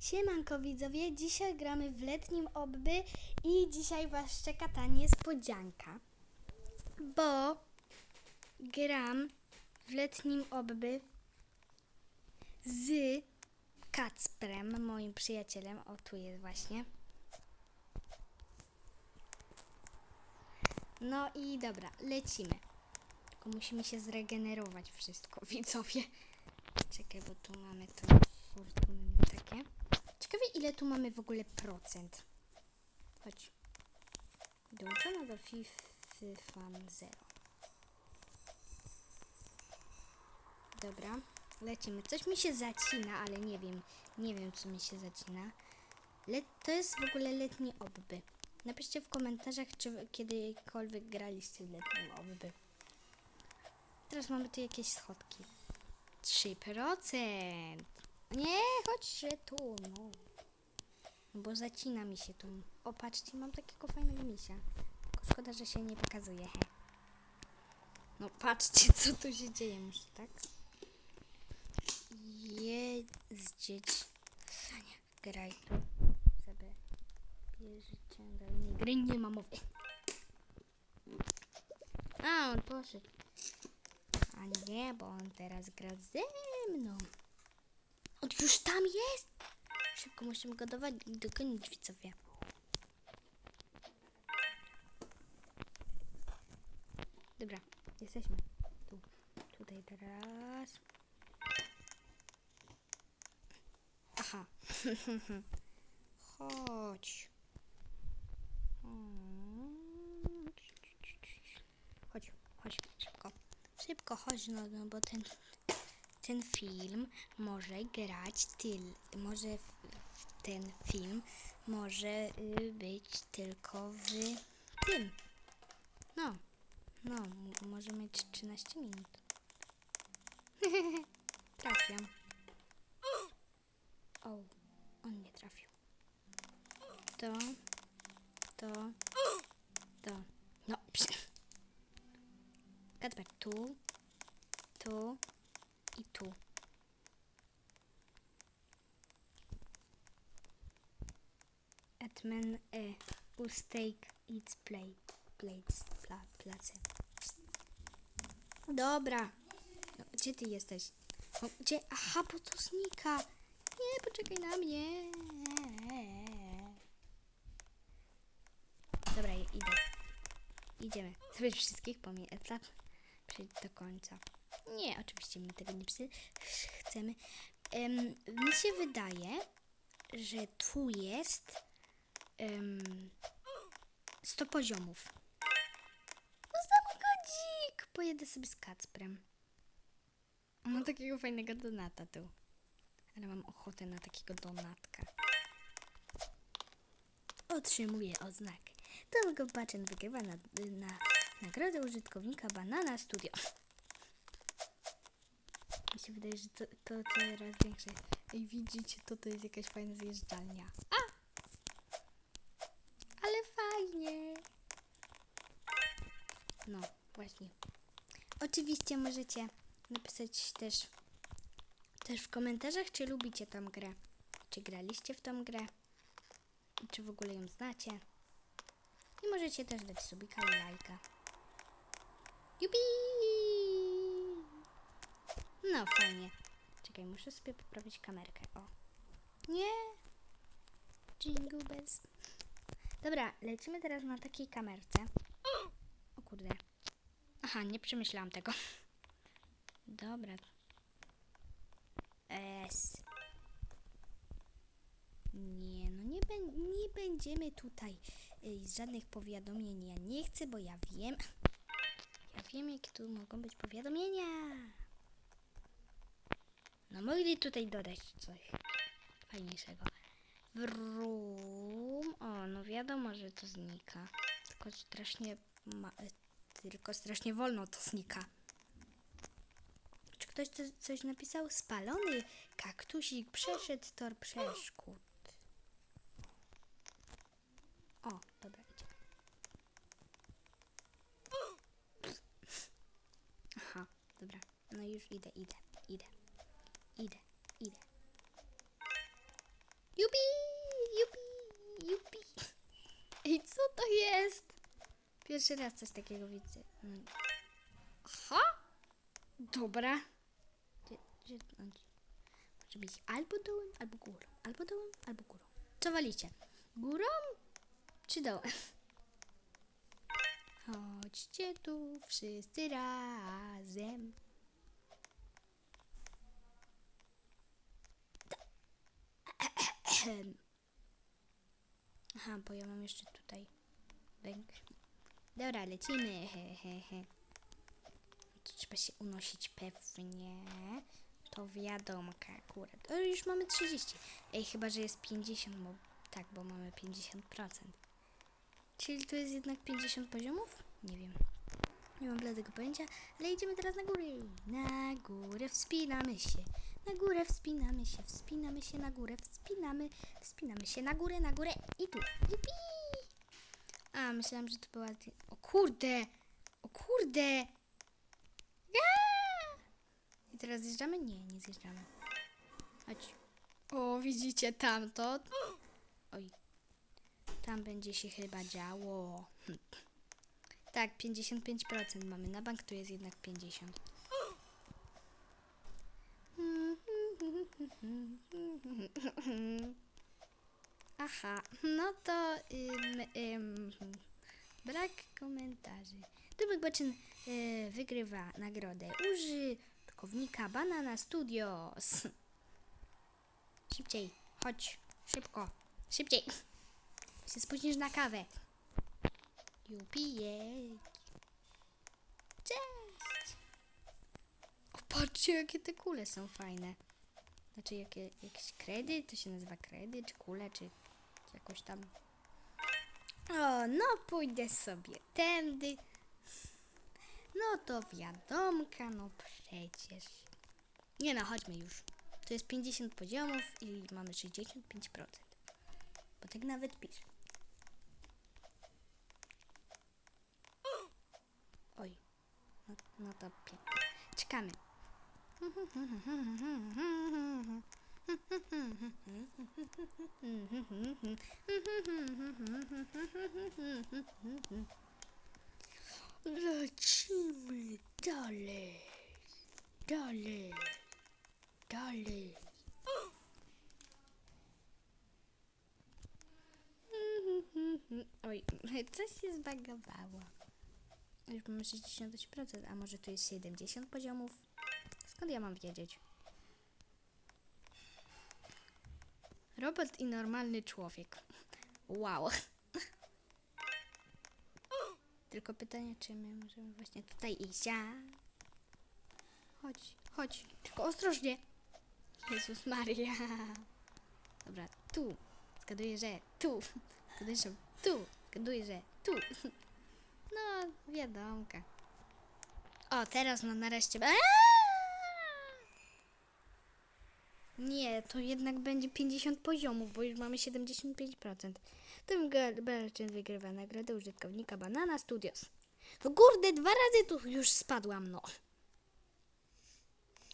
Siemanko widzowie, dzisiaj gramy w letnim obby i dzisiaj was czeka ta niespodzianka, bo gram w letnim obby z Kacprem, moim przyjacielem, o tu jest właśnie. No i dobra, lecimy. Tylko musimy się zregenerować wszystko, widzowie. Czekaj, bo tu mamy to fortuny takie. Ciekawe ile tu mamy w ogóle procent. Chodź. Dołączona do FIFA Fan 0. Dobra, lecimy. Coś mi się zacina, ale nie wiem. Nie wiem, co mi się zacina. Le to jest w ogóle letni obby. Napiszcie w komentarzach, czy kiedykolwiek graliście w letnim obby. Teraz mamy tu jakieś schodki. 3%. Nie, chodź tu, no. No Bo zacina mi się tu. O, patrzcie, mam takiego fajnego misia. Tylko szkoda, że się nie pokazuje, he. No patrzcie, co tu się dzieje, muszę, tak? Jedź dzieci. Sania, graj tu. Sobie bierzecie do innej gry, nie ma mowy. A, on poszedł. A nie, bo on teraz gra ze mną. On już tam jest! Szybko musimy go dogonić, widzowie. Dobra, jesteśmy. Tu, tutaj teraz. Aha. Chodź. Chodź, chodź, szybko. Szybko chodź, no, no bo ten, ten film może grać tyl, może ten film może y, być tylko w tym. No, no, może mieć 13 minut. Trafiam. O, on nie trafił. To, to, to. No. Kacper, tu, tu i tu. Atman E. Ustake its plate. Plates. Pla, place. Dobra. No, gdzie ty jesteś? No, gdzie? Aha, bo to znika. Nie, poczekaj na mnie. Dobra, idę. Idziemy. Sobie wszystkich pamiętam. Przejść do końca. Nie, oczywiście my tego nie psy chcemy. Em, mi się wydaje, że tu jest em, 100 poziomów. No samochodzik! Pojedę sobie z Kacprem. On ma takiego fajnego donata tu. Ale mam ochotę na takiego donatka. Otrzymuje oznakę. Tom Baczyn wygrywa na, na nagrodę użytkownika Banana Studio. Mi się wydaje, że to, to coraz większe. Ej, widzicie, to to jest jakaś fajna zjeżdżalnia. A! Ale fajnie. No, właśnie. Oczywiście możecie napisać też, też w komentarzach, czy lubicie tą grę. Czy graliście w tą grę. Czy w ogóle ją znacie. I możecie też dać subika i lajka. Jupi! No fajnie. Czekaj, muszę sobie poprawić kamerkę. O. Nie. Jingle bells. Dobra, lecimy teraz na takiej kamerce. Kurde. Aha, nie przemyślałam tego. Dobra. Es. Nie, no nie, nie będziemy tutaj y, żadnych powiadomień. Ja nie chcę, bo ja wiem. Ja wiem, jakie tu mogą być powiadomienia. No mogli tutaj dodać coś fajniejszego. Wrum. O, no wiadomo, że to znika. Tylko strasznie ma, tylko strasznie wolno to znika. Czy ktoś to, coś napisał? Spalony kaktusik przeszedł tor przeszkód. O, dobra, idzie. Aha, dobra. No już idę, idę, idę. Idę, idę. Jupi, jupi, jupi. Ej, co to jest? Pierwszy raz coś takiego widzę. Mm. Aha! Dobra. Może być albo dołem, albo górą. Albo dołem, albo górą. Co walicie? Górą czy dołem? Chodźcie tu wszyscy razem. Aha, bo ja mam jeszcze tutaj bęk. Dobra, lecimy. He, he, he. To trzeba się unosić pewnie. To wiadomo, akurat. O, już mamy 30. Ej, chyba, że jest 50, bo tak, bo mamy 50%. Czyli to jest jednak 50 poziomów? Nie wiem. Nie mam bladego pojęcia, ale idziemy teraz na górę. Na górę wspinamy się. Na górę wspinamy się, wspinamy się na górę, wspinamy, wspinamy się na górę, na górę i tu. Jupi! A, myślałam, że to była... O kurde! O kurde! Ja! I teraz zjeżdżamy? Nie, nie zjeżdżamy. Chodź. O, widzicie tamto? Oj. Tam będzie się chyba działo. Tak, 55% mamy. Na bank tu jest jednak 50. Aha, no to ym, ym, brak komentarzy. Tomek Baczyn y, wygrywa nagrodę użytkownika Banana Studios. Szybciej, chodź, szybko, szybciej. Się spóźnisz na kawę. Jupiję. Cześć. O, patrzcie, jakie te kule są fajne. Znaczy, jakie, jakiś kredy, to się nazywa kredy, czy kule, czy jakoś tam. O, no pójdę sobie tędy. No to wiadomka, no przecież. Nie no, chodźmy już. To jest 50 poziomów i mamy 65%. Bo tak nawet pisze. Oj, no, no to pięknie. Czekamy. Lecimy dalej, dalej, dalej. Oj, coś się zbagowało. Już mamy 68%, a może tu jest 70 poziomów? Skąd ja mam wiedzieć? Robot i normalny człowiek. Wow. Tylko pytanie, czy my możemy właśnie tutaj iść? Chodź, chodź. Tylko ostrożnie. Jezus Maria. Dobra, tu. Zgaduję, że tu. Zgaduję, że tu. Zgaduję, że tu. No, wiadomka. O, teraz no nareszcie. Aaaa! Nie, to jednak będzie 50 poziomów, bo już mamy 75%. Tym Belczyn wygrywa nagrodę użytkownika Banana Studios. No kurde, dwa razy tu już spadłam, no.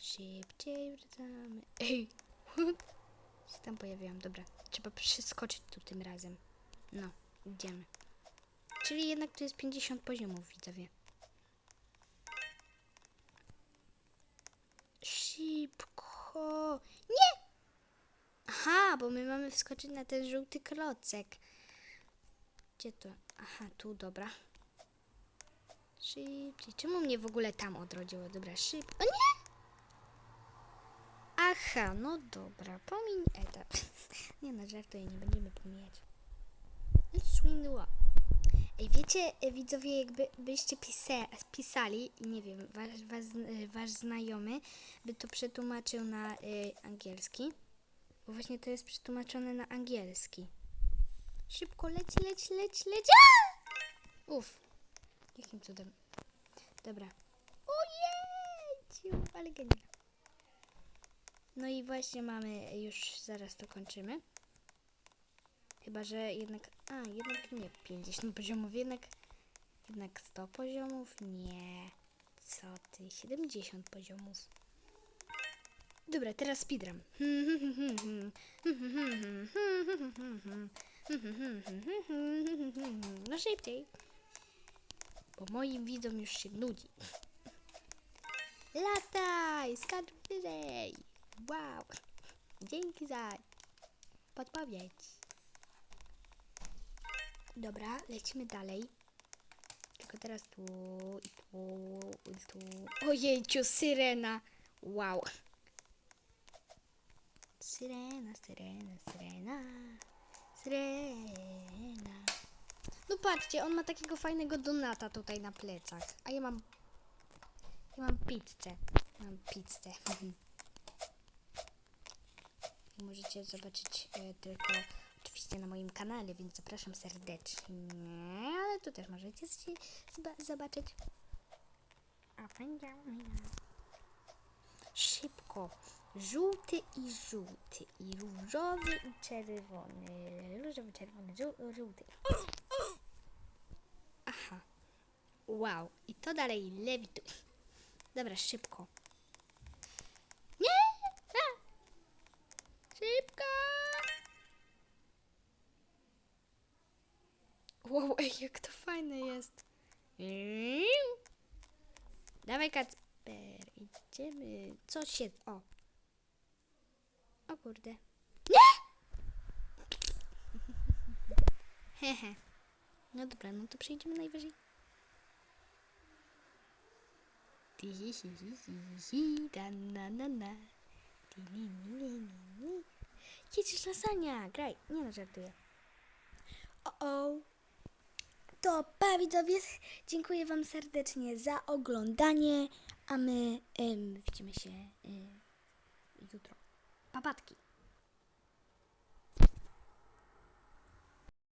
Szybciej wracamy. Ej? Się tam pojawiłam, dobra. Trzeba przeskoczyć tu tym razem. No, idziemy. Czyli jednak tu jest 50 poziomów, widzowie. Szybko. Nie! Aha, bo my mamy wskoczyć na ten żółty klocek. Gdzie to? Aha, tu, dobra. Szybciej. Czemu mnie w ogóle tam odrodziło? Dobra, szybko. O nie! Aha, no dobra. Pomiń etap. nie no, żartuję, nie będziemy pomijać. Swing the. Ej, wiecie, e, widzowie, jakby byście pise, pisali, nie wiem, wasz, was, e, wasz znajomy by to przetłumaczył na y, angielski, bo właśnie to jest przetłumaczone na angielski. Szybko, leć, leć, leć, leć! Aaa! Uff, jakim cudem. Dobra. Ojej, ale genialnie. No i właśnie mamy, już zaraz to kończymy. Chyba, że jednak. A, jednak nie 50 poziomów, jednak. Jednak 100 poziomów? Nie. Co ty? 70 poziomów. Dobra, teraz speedrun. No szybciej. Bo moim widzom już się nudzi. Lataj, skacz wyżej. Wow. Dzięki za podpowiedź. Dobra, lecimy dalej. Tylko teraz tu i tu i tu. Ojejciu, syrena. Wow. Syrena, syrena, syrena. Syrena. No patrzcie, on ma takiego fajnego donata tutaj na plecach. A ja mam... Ja mam pizzę. Mam pizzę. Możecie zobaczyć e, tylko na moim kanale, więc zapraszam serdecznie. Ale tu też możecie się zobaczyć. A Szybko. Żółty i żółty. I różowy i czerwony. Różowy, czerwony, żół- żółty. Aha. Wow. I to dalej lewituje. Dobra, szybko. Wow, ej, jak to fajne jest. Dawaj, Kacper, idziemy. Co się... O. O kurde. Nie! Hehe. No dobra, no to przejdziemy najwyżej. Jedziesz na sania, graj. Nie no, żartuję. O o. To pa widzowie, dziękuję wam serdecznie za oglądanie, a my em, widzimy się em, jutro. Papatki.